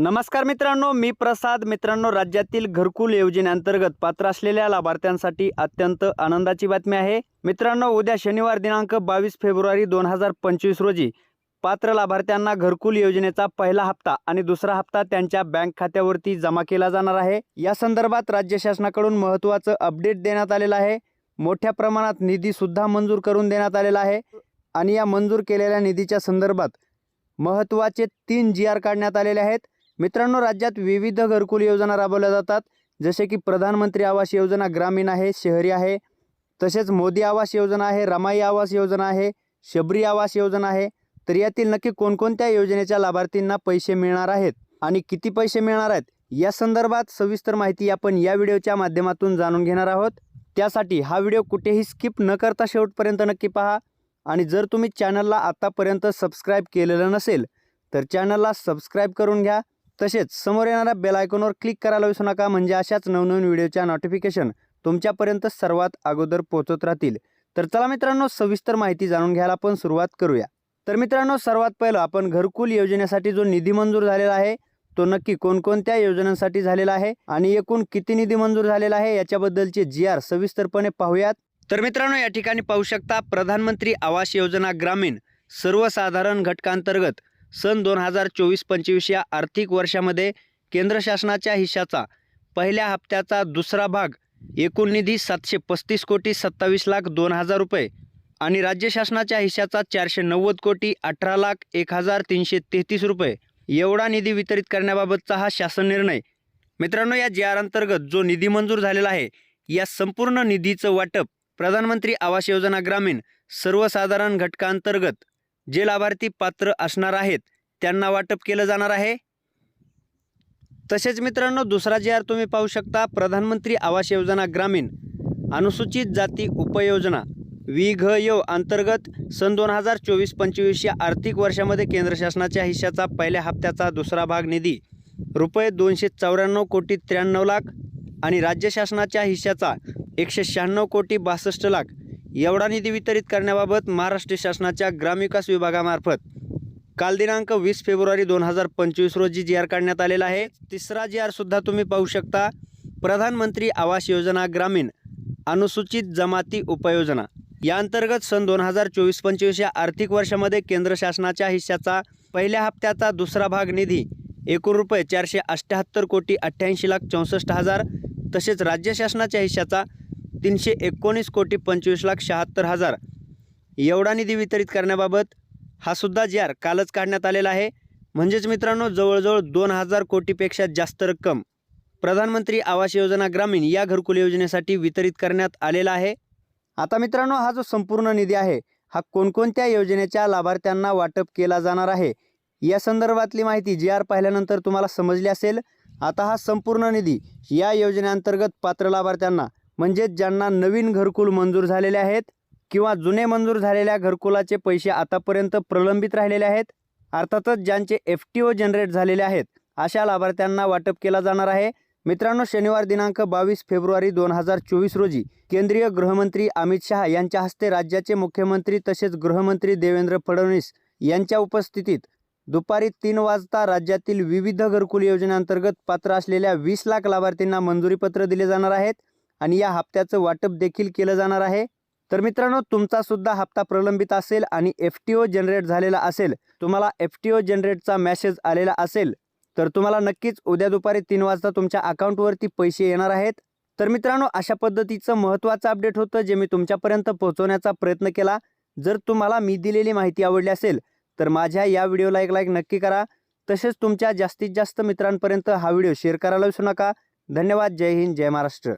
नमस्कार मित्रांनो मी प्रसाद. मित्रांनो राज्यातील घरकुल योजनेअंतर्गत पात्र असलेल्या लाभार्थ्यांसाठी अत्यंत आनंदाची बातमी आहे. मित्रांनो उद्या शनिवार दिनांक बावीस फेब्रुवारी दोन हजार पंचवीस रोजी पात्र लाभार्थ्यांना घरकुल योजनेचा पहिला हप्ता आणि दुसरा हप्ता त्यांच्या बँक खात्यावरती जमा केला जाणार आहे. या संदर्भात राज्य शासनाकडून महत्त्वाचं अपडेट देण्यात आलेलं आहे. मोठ्या प्रमाणात निधीसुद्धा मंजूर करून देण्यात आलेला आहे आणि या मंजूर केलेल्या निधीच्या संदर्भात महत्त्वाचे तीन जी आर काढण्यात आलेले आहेत. मित्रांनो राज्यात विविध घरकुल योजना राबवल्या जातात. जसे की प्रधानमंत्री आवास योजना ग्रामीण आहे शहरी आहे. तसेच मोदी आवास योजना आहे रमाई आवास योजना आहे शबरी आवास योजना आहे. तर यातील नक्की कोणकोणत्या योजनेच्या लाभार्थींना पैसे मिळणार आहेत आणि किती पैसे मिळणार आहेत या संदर्भात सविस्तर माहिती आपण या व्हिडिओच्या माध्यमातून जाणून घेणार आहोत. त्यासाठी हा व्हिडिओ कुठेही स्किप न करता शेवटपर्यंत नक्की पहा. आणि जर तुम्ही चॅनलला आत्तापर्यंत सबस्क्राईब केलेलं नसेल तर चॅनलला सबस्क्राईब करून घ्या. तसेच समोर येणाऱ्या बेल आयकॉनवर क्लिक करायला विसरू नका. म्हणजे अशाच नवनवीन व्हिडिओच्या नोटिफिकेशन तुमच्यापर्यंत सर्वात अगोदर पोहोचत राहतील. तर चला मित्रांनो सविस्तर माहिती जाणून घ्यायला आपण सुरुवात करूया. तर मित्रांनो सर्वात पहिलं आपण घरकुल योजनेसाठी जो निधी मंजूर झालेला आहे तो नक्की कोणकोणत्या योजनांसाठी झालेला आहे आणि एकूण किती निधी मंजूर झालेला आहे याच्याबद्दलचे जी आर सविस्तरपणे पाहूयात. तर मित्रांनो या ठिकाणी पाहू शकता प्रधानमंत्री आवास योजना ग्रामीण सर्वसाधारण घटकांतर्गत सन दोन हजार चोवीस पंचवीस या आर्थिक वर्षामध्ये केंद्र शासनाच्या हिश्शाचा पहिल्या हप्त्याचा दुसरा भाग एकूण निधी सातशे पस्तीस कोटी सत्तावीस लाख दोन हजार रुपये आणि राज्य शासनाच्या हिश्शाचा चारशे नव्वद कोटी अठरा लाख एक हजार तीनशे तेहतीस रुपये. एवढा निधी वितरित करण्याबाबतचा हा शासन निर्णय. मित्रांनो या जी आर अंतर्गत जो निधी मंजूर झालेला आहे या संपूर्ण निधीचं वाटप प्रधानमंत्री आवास योजना ग्रामीण सर्वसाधारण घटकांतर्गत जे लाभार्थी पात्र असणार आहेत त्यांना वाटप केलं जाणार आहे. तसेच मित्रांनो दुसरा जे आर तुम्ही पाहू शकता प्रधानमंत्री आवास योजना ग्रामीण अनुसूचित जाती उपयोजना वि घ यो अंतर्गत सन दोन हजार चोवीस पंचवीस या आर्थिक वर्षामध्ये केंद्र शासनाच्या हिश्श्याचा पहिल्या हप्त्याचा दुसरा भाग निधी रुपये दोनशे चौऱ्याण्णव कोटी त्र्याण्णव लाख आणि राज्य शासनाच्या हिश्श्याचा एकशे शहाण्णव कोटी बासष्ट लाख एवढा निधी वितरित करण्याबाबत महाराष्ट्र शासनाच्या ग्रामविकास विभागामार्फत काल दिनांक वीस फेब्रुवारी दोन हजार पंचवीस रोजी जी आर काढण्यात आलेला आहे. तिसरा जी आर सुद्धा तुम्ही पाहू शकता. प्रधानमंत्री आवास योजना ग्रामीण अनुसूचित जमाती उपयोजना या अंतर्गत सन दोन हजार चोवीस पंचवीस या आर्थिक वर्षामध्ये केंद्र शासनाच्या हिश्श्याचा पहिल्या हप्त्याचा दुसरा भाग निधी एकूण रुपये चारशे अठ्ठ्याहत्तर कोटी अठ्ठ्याऐंशी लाख चौसष्ट हजार तसेच राज्य शासनाच्या हिश्श्याचा तीनशे एकोणीस कोटी पंचवीस लाख शहात्तर हजार. एवढा निधी वितरित करण्याबाबत हा सुद्धा जी आर कालच काढण्यात आलेला आहे. म्हणजेच मित्रांनो जवळजवळ दोन हजार कोटीपेक्षा जास्त रक्कम प्रधानमंत्री आवास योजना ग्रामीण या घरकुल योजनेसाठी वितरित करण्यात आलेला आहे. आता मित्रांनो हा जो संपूर्ण निधी आहे हा कोणकोणत्या योजनेच्या लाभार्थ्यांना वाटप केला जाणार आहे? या संदर्भातली माहिती जी आर पाहिल्यानंतर तुम्हाला समजली असेल. आता हा संपूर्ण निधी या योजनेअंतर्गत पात्र लाभार्थ्यांना म्हणजेच ज्यांना नवीन घरकुल मंजूर झालेले आहेत किंवा जुने मंजूर झालेल्या घरकुलाचे पैसे आतापर्यंत प्रलंबित राहिलेले आहेत अर्थातच ज्यांचे एफ टी ओ जनरेट झालेले आहेत अशा लाभार्थ्यांना वाटप केला जाणार आहे. मित्रांनो शनिवार दिनांक बावीस फेब्रुवारी दोन हजार चोवीस रोजी केंद्रीय गृहमंत्री अमित शहा यांच्या हस्ते राज्याचे मुख्यमंत्री तसेच गृहमंत्री देवेंद्र फडणवीस यांच्या उपस्थितीत दुपारी तीन वाजता राज्यातील विविध घरकुल योजनेअंतर्गत पात्र असलेल्या वीस लाख लाभार्थींना मंजुरीपत्र दिले जाणार आहेत. आणि या हप्त्याचं वाटप देखील केलं जाणार आहे. तर मित्रांनो तुमचा सुद्धा हप्ता प्रलंबित असेल आणि एफ टी ओ जनरेट झालेला असेल तुम्हाला एफ टी ओ जनरेटचा मॅसेज आलेला असेल तर तुम्हाला नक्कीच उद्या दुपारी तीन वाजता तुमच्या अकाउंटवरती पैसे येणार आहेत. तर मित्रांनो अशा पद्धतीचं महत्त्वाचं अपडेट होतं जे मी तुमच्यापर्यंत पोहोचवण्याचा प्रयत्न केला. जर तुम्हाला मी दिलेली माहिती आवडली असेल तर माझ्या या व्हिडिओला एक लाईक नक्की करा. तसेच तुमच्या जास्तीत जास्त मित्रांपर्यंत हा व्हिडिओ शेअर करायला विसरू नका. धन्यवाद. जय हिंद. जय महाराष्ट्र.